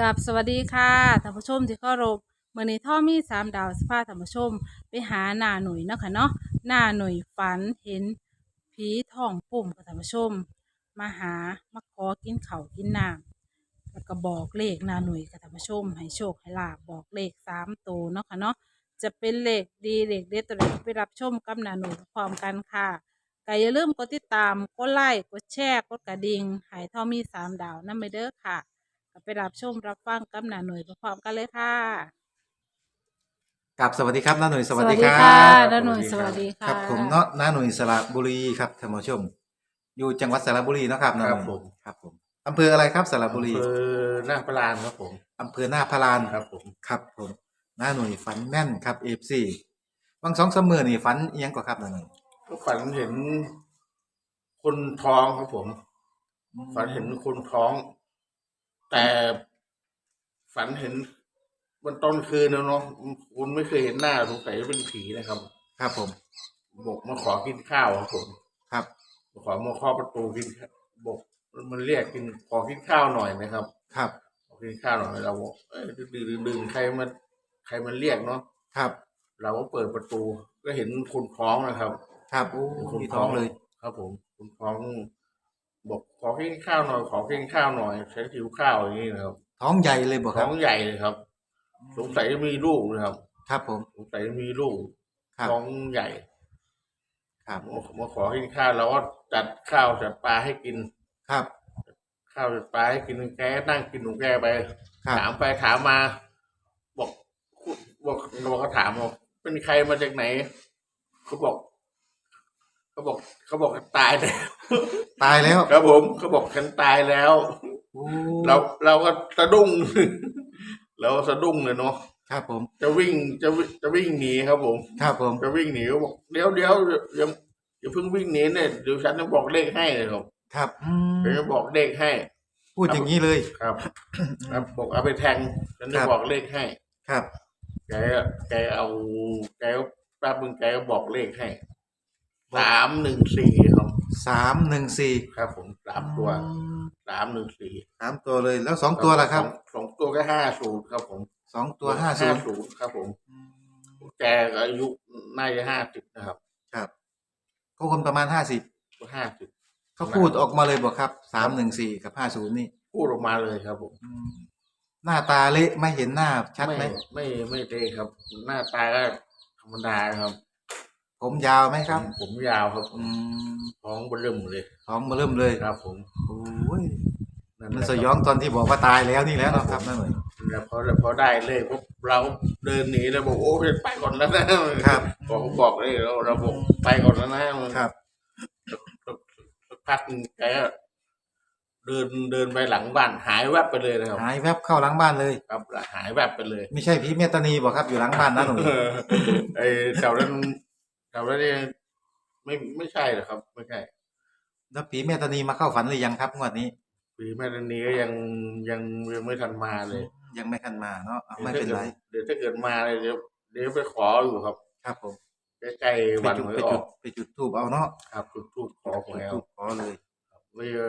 กับสวัสดีค่ะท่านผู้ชมที่เคารพมื่อนี้ท่อมีสามดาวสภาท่านผู้ชม ไปหาหน้าหนุ่ยเนาะค่ะเนาะหน้าหนุ่ยฝันเห็นผีทองปุ่มค่ะท่านผู้ชม มาหามาขอกินเขาวกินน้ำแล้วก็บอกเลขหน้าหนุ่ยค่ะท่านผู้ชม ให้โชคให้ลาบบอกเลขสามตัวเนาะค่ะเนาะจะเป็นเลขดีเลขเด็ดตัวไหนไปรับชมกับหน้าหนุ่ยพร้อมกันค่ะก็อย่าลืมกดติดตาม กดไลค์ กดแชร์ กดกระดิ่งให้ท่อมีสามดาวนั่นไปเด้อค่ะ ก็ไปรับชมรับฟังกับหนาหน่วยพร้อมๆกันเลยค่ะกับสวัสดีครับน้าหนุ่ยสสวัสวัสดีดีคค่ะรับหนาหน่วยสวัสดีค่ะครับผมเนาะน้าหนุ่ยสระบุรีครับท่านผู้ชม อยู่จังหวัดสระบุรีเนาะครับน้าหครันุ่บยผมครับผมอำเภออะไรครับสระบุรีอำเภอหน้าพระลานครับผมอำเภอหน้าพารานครับผมครับผมน้าหนุ่ยฝันแม่นครับเอฟซีบางสองสามมือนี่ฝันเอียงกว่าครับน้าหนุ่ยก็ฝันเห็นคนท้องครับผม ฝันเห็นคนท้อง แต่ฝันเห็นวันตอนคืนนะเนาะคุณไม่เคยเห็นหน้าสงสัยจะเป็นผีนะครับ ครับผม บอกมาขอกินข้าวครับผมครับมาขอมาเคาะประตูกินข้าวบอกมันเรียกกินขอกินข้าวหน่อยนะครับ ครับขอกินข้าวหน่อยเราบอกเอ้ยดึงดึงดึงใครมันใครมันเรียกเนาะครับ เราก็เปิดประตูก็เห็นคนท้องนะครับ ครับโอ้คนมีท้องเลย ครับผมคนท้อง บอกขอกินข้าวหน่อยขอกินข้าวหน่อยฉันหิวข้าวอย่างนี้นะครับท้องใหญ่เลยบอกคท้รัอบ งใหญ่เลยครับ สงสัยจะมีลูกนะครับครับผม สงสัยจะมีลูกครับ ท้องใหญ่ครับ มามาขอกินข้าวเราก็จัดข้าวจัดปลาให้กิน ครับ ข้าวจัดปลาให้กินแกนั่งกินของแกไป ครับ ถามไปถามมา บอกบอกบอกเขาถามบอกเป็นใครมาจากไหนเขาบอก เขาบอกเขาบอกตายแล้ว ตายแล้ว ครับผมเขาบอกฉันตายแล้ว โอ้เราเราก็สะดุ้ง เราสะดุ้งเลยเนาะครับผม จะวิ่งจะวิ่งจะวิ่งหนีครับผม ครับผม จะวิ่งหนีเขาบอกเดี๋ยวเดี๋ยวยังอย่าเพิ่งวิ่งหนีเนี่ยเดี๋ยวฉันจะบอกเลขให้เลยครับครับอืมเดี๋ยวจะบอกเลขให้ พูดอย่างนี้เลย ครับครับบอกเอาไปแทงฉันจะครับ บอกเลขให้ ครับ แกแกเอาแกก็แป๊บนึงแกก็บอกเลขให้ สามหนึ่งสี่ครับสามหนึ่งสี่ครับ ผมสามตัวอืมสามหนึ่งสี่สามตัวเลยแล้วสองตัวล่ะครับสองสองตัวก็ห้าศูนย์ครับ ผมสองตัวห้าศูนย์ศูนย์ครับ ผมแกก็อายุน่าจะห้าสิบนะครับ ครับเขาคนประมาณห้าสิบก็ห้าสิบเขาพูดออกมาเลยบอกครับสามหนึ่งสี่กับห้าศูนย์นี่พูดออกมาเลยครับผมอืมหน้าตาเละไม่เห็นหน้าชัดไหมไม่ไม่ไม่เท่ครับ หน้าตาก็ธรรมดาครับ ผมยาวไหมครับ ผมยาวครับอืมท้องเบิ่มเลยท้องมาเริ่มเลยครับ ผมโอ้ยนั่นมันแหละสยองตอนที่บอกว่าตายแล้วนี่แล้วเนาะครับนั่นเลยแล้วพอพอได้เลขปุ๊บเราเดินหนีแล้วบอกโอ้ยไปก่อนแล้วนะครับบอกบอกเลยเราเราบอกไปก่อนแล้วนะครับสักพักหนึ่งแกก็เดินเดินไปหลังบ้านหายแวบไปเลยนะครับหายแวบเข้าหลังบ้านเลย ครับหายแวบไปเลย ไม่ใช่พี่เมตตานีบอกครับอยู่หลังบ้านนะหนูไอ้แถวนั้น แถวนั้นเนี่ยไม่ไม่ใช่หรอกครับ ไม่ใช่แล้วผีเมตตานีมาเข้าฝันหรือยังครับงวดนี้ ปีแม่นันนี้ก็ยังยังยังไม่ทันมาเลยยังไม่ทันมาเนาะเอาไม่เป็นไร เดี๋ยวถ้าเกิดมาเลยเดี๋ยวเดี๋ยวไปขออยู่ครับครับผมใกล้ๆไปวันจุดหวยไปอจุอดกไปจุดทูบเอาเนาะครับจุดทูบขอหวยจุเอาดขอเลยว่าจะ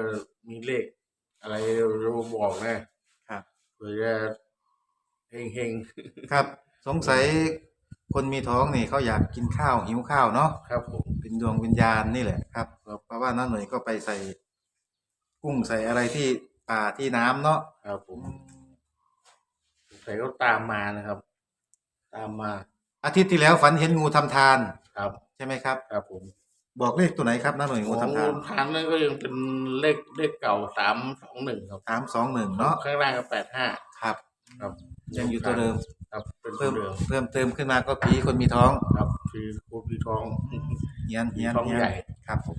มีเลข อะไรเราบอกนะครับ เผื่อจะเฮงเฮงครับ สงสัย คนมีท้องนี่เขาอยากกินข้าวหิวข้าวเนาะๆครับผมเป็นดวงวิญญาณนี่แหละครับเพราะว่าน้าหน่วยก็ไปใส่กุ้งใส่อะไรที่ป่าที่น้ำเนาะครับผมสงสัยเขาตามมานะครับ ตามมาอาทิตย์ที่แล้วฝันเห็นงูทำทานครับ ใช่ไหมครับ ครับผมบอกเลขตัวไหนครับน้าหน่วยงูทำทานโอ้ทานนั่นก็ยังเป็นเลขเลขเก่าสามสองหนึ่งครับสามสองหนึ่งเนาะข้างล่างก็แปดห้าครับ ครับยังอยู่ตัวเดิม ครับเป็นตัเพิ่วมเดิมเพิ่มเติมขึ้นมาก็ผีคนมีท้องครับคือคูพี่ท้อง เฮียนเฮียนท้องเฮียนใหญ่ ครับผม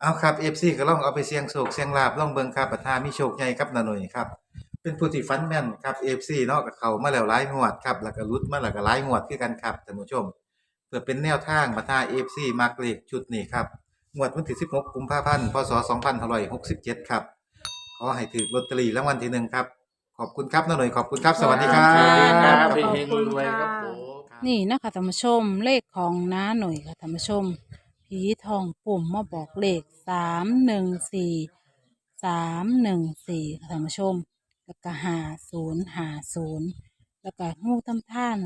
เอาครับเอฟซีก็ลองเอาไปเสี่ยงโชคเสี่ยงลาบลองเบิ่งครับประธานมีโชคใหญ่ครับนาหน่อยครับ เป็นผู้ที่ฟันแม่นครับเอฟซีเนาะกับเขามาแล้วหลายงวดครับแล้วก็รุดมาแล้วก็หลายงวดคือกันครับท่านผู้ชม เพื่อเป็นแนวทางประธานเอฟซีมักเลขชุดนี้ครับงวดวันที่16กุมภาพันธ์พศ2567ครับขอให้ถือลอตเตอรี่รางวัลที่หนึ่งครับ ขอบคุณครับนาหน่อยขอบคุณครับ สวัสดีครัสวัสดีครับบเฮงเฮงรวยๆครับผม นี่นะคะท่านผู้ชมเลขของน้าหน่วยค่ะท่านผู้ชมผีทองปุ่มมาบอกเลขสามหนึ่งสี่สามหนึ่งสี่ค่ะท่านผู้ชม แล้วก็หาศูนย์หาศูนย์แล้วก็งูทำท่าน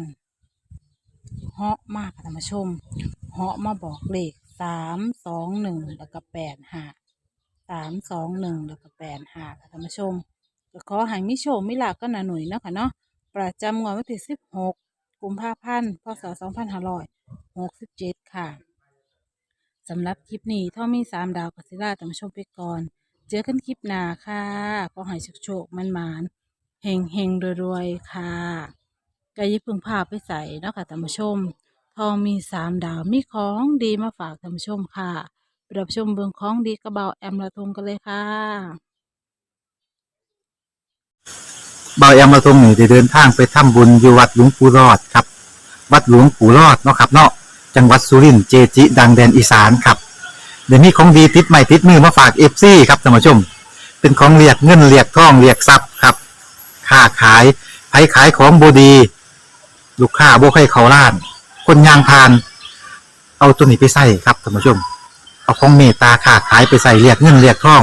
เหาะมากค่ะท่านผู้ชมเหาะมาบอกเลขสามสองหนึ่งแล้วก็แปดห้าสามสองหนึ่งแล้วก็แปดห้าค่ะท่านผู้ชม ก็ขอให้มิโชคมิลาภก็นาหนุ่ยเนาะค่ะเนาะประจำงวดวันที่สิบหกกุมภาพันธ์พศสองพันห้าร้อยหกสิบเจ็ดค่ะสำหรับคลิปนี้ท่อมีสามดาวกัสิล่าท่านผู้ชมไปก่อน เจอกันคลิปหน้าค่ะก็ให้โชคๆมันมานเฮงเฮงๆรวยๆค่ะก็อยิบพึงพาไปใส่เนาะค่ะท่านผู้ชม ทองมีสามดาวมีของดีมาฝากท่านผู้ชมค่ะไปรับชมเบืองของดีกระเบาแอมละทงกันเลยค่ะ เบาแอมมาทรงนี่ได้เดินทางไปทำบุญอยู่วัดหลวงปู่รอดครับ วัดหลวงปู่รอดเนาะครับเนาะจังหวัดสุรินทร์เจจิ ดังแดนอีสานครับเดี๋ยวนี้ของดีติดใหม่ติดมือมาฝากเอฟซีครับท่านผู้ชม เป็นของเรียกเงินเรียกทองเรียกทรัพย์ครับค้าขายไผขายของบดี ลูกค้าบ่ใครเขาล้าน คนยางพาน เอาตัวนี้ไปใส่ครับท่านผู้ชม เอาของเมตตาค้าขายไปใส่เรียกเงินเรียกทอง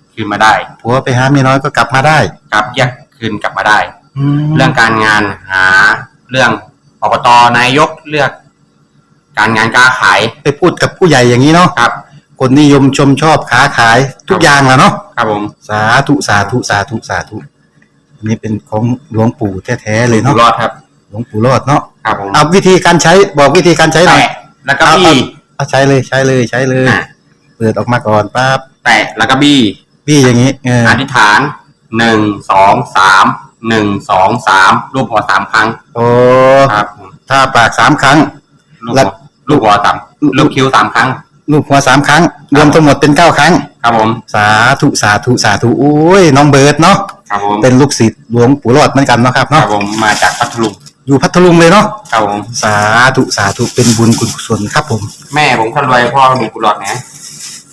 คืนมาได้ผัวไปหาเมียน้อยก็กลับมาได้ กลับแยกคืนกลับมาได้แล้เรื่วองการงานหาเรื่องอบตนายกเลือก การงานการขายไปพูดกับผู้ใหญ่อย่างนี้เนาะครับ คนนิยมชมชอบค้าขายทุกอย่างแหล้วเนาะครับผมสาธุสาธุสาธุสาธุอันนี้เป็นของหลวงปู่แท้ๆเลยอยู่เนาะรอดครับ หลวงปู่รอดเนาะครับผมเอาวิธีการใช้บอกวิธีการใช้หน่อย แตะแล้วก็บี้ เอาใช้เลยใช้เลยใช้เลย อะ เปิดออกมาก่อนปั๊บแตะแล้วก็บี้ พี่อย่างนี้เอออธิษฐานหนึ่งสองสามหนึ่งสองสามรูปหัวสามครั้งโอ้ครับผมถ้าปากสามครั้ง ลูกแล้หัววลูกหัวสามลูกคิ้วสามครั้ง ลูกหัวสามครั้ง รวมทั้งหมดเป็นเก้าครั้ง ครับผมสาธุสาธุสาธุโอ้ยน้องเบิร์ดเนาะครับผมเป็นลูกศิษย์หลวงปู่รอดเหมือนกันเนาะครับครัเนาะบผมมาจากพัทลุงอยู่พัทลุงเลยเนาะครับผมสาธุสาธุเป็นบุญกุศลครับผม แม่ผมคนรวยพ่อมีกุหลาบนะ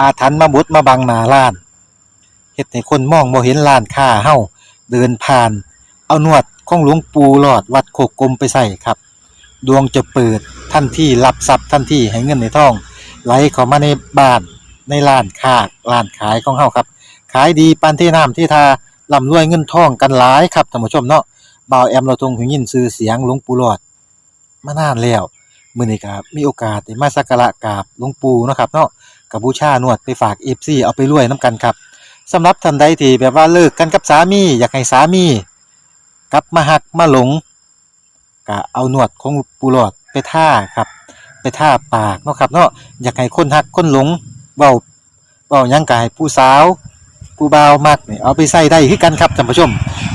อาถรรพ์มาบดมาบังหน้าร้านเฮ็ดให้คนมองบ่เห็นร้านค้าเฮาเดินผ่าน เอานวดของหลวงปู่หลอดวัดโคกกลมไปใส่ครับ ดวงจะเปิดทันที่รับทรัพย์ทันที่ให้เงินในท้อง ไหลเข้ามาในบ้านในร้านค้าร้านขายของเฮาครับ ขายดีปานที่น้ำที่ทาร่ำรวยเงินทองกันหลายครับท่านผู้ชมเนาะบ่าวแอมเราทรงหูยินชื่อเสียงหลวงปู่หลอดมานานแล้วมื้อนี้ก็มีโอกาสได้มาสักการะกราบหลวงปู่เนาะครับเนาะ กับบูชานวดไปฝาก FC เอาไปรวยนํกันครับสำหรับท่านใดที่แบบว่าเลิกกันกับสามีอยากให้สามีกลับมาหักมาหลงก็เอาหนวดของปูหลอดไปท่าครับ ไปท่าปากเนาะครับเนาะอยากให้คนหักคนหลงเบาเบายังกายผู้สาวผู้บ่าวมักเนี่ยเอาไปใส่ได้คือกันครับท่านผู้ชม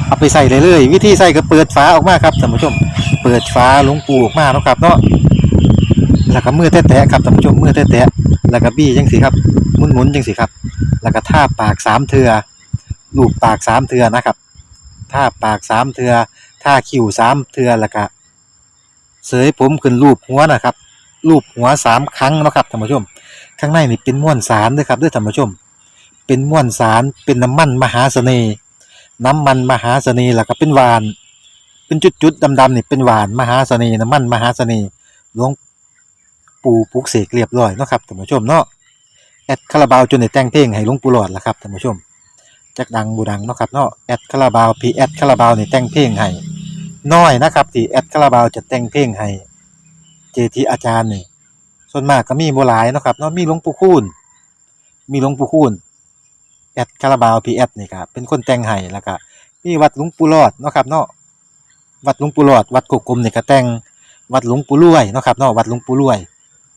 เอาไปใส่ได้เลยวิธีใส่ก็เปิดฝาออกมาครับท่านผู้ชม เปิดฝาหลวงปูออกมาเนาะครับเนาะแล้วก็มือแตะๆครับท่านผู้ชมมือแตะๆ แล้วก็บี้จังสิครับหมุนๆจังสิครับ แล้วก็ท่าปากสามเทือลูบปากสามเทือนะครับท่าปากสามเทือท่าคิ้วสามเทือแล้วก็เสยผมขึ้นรูปหัวนะครับรูปหัวสามครั้งนะครับท่านผู้ชม ข้างในนี่เป็นม้วนสารด้วยครับด้วยท่านผู้ชม เป็นม้วนสารเป็นน้ำมันมหาเสน่ห์น้ำมันมหาเสน่ห์แล้วก็เป็นหวาน เป็นจุดๆดำๆนี่เป็นหวานมหาเสน่ห์น้ำมันมหาเสน่ห์หลวง ปู่ปลุกเสกเรียบร้อยเนาะครับท่านผู้ชมเนาะแอดคาราบาวจนได้แต่งเพลงให้หลวงปู่หลอดละครับท่านผู้ชมจักดังบูดังเนาะครับเนาะแอดคาราบาวพีแอดคาราบาวนี่แต่งเพลงให้น้อยนะครับที่แอดคาราบาวจะแต่งเพลงให้เจทีอาจารย์นี่ส่วนมากก็มีบ่หลายเนาะครับเนาะมีหลวงปู่คูณมีหลวงปู่คูณแอดคาราบาวพีแอดนี่ครับเป็นคนแต่งให้แล้วก็มีวัดหลวงปู่หลอดเนาะครับเนาะวัดหลวงปู่หลอดวัดกกกลมนี่ก็แต่งวัดหลวงปู่รวยเนาะครับเนาะวัดหลวงปู่รวย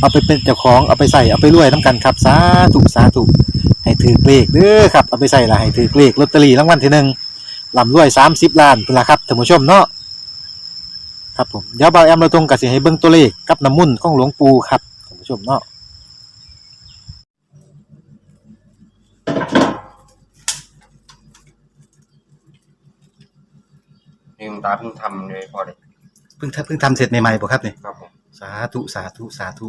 เอาไปเป็นเจ้าของเอาไปใส่เอาไปรวยน้ำกันครับสาธุสาธุให้ถือเลขเด้อครับเอาไปใส่ละให้ถือเลขลอตเตอรี่รางวัลที่หนึ่งลำรวยสามสิบล้านเป็นละครับท่านผู้ชมเนาะครับผมเดี๋ยวเบาแอมเราตรงกับสิให้เบิ่งตัวเลขกับน้ำมุ่นต์ของหลวงปู่ครับท่านผู้ชมเนาะนี่คุณตาเพิ่งทำเลยพอเลยเพิ่งเพิ่งทำเสร็จใหม่ๆบ่ครับนี่ครับผม สาธุสาธุสาธุ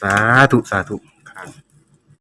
สาธุสาธุครับ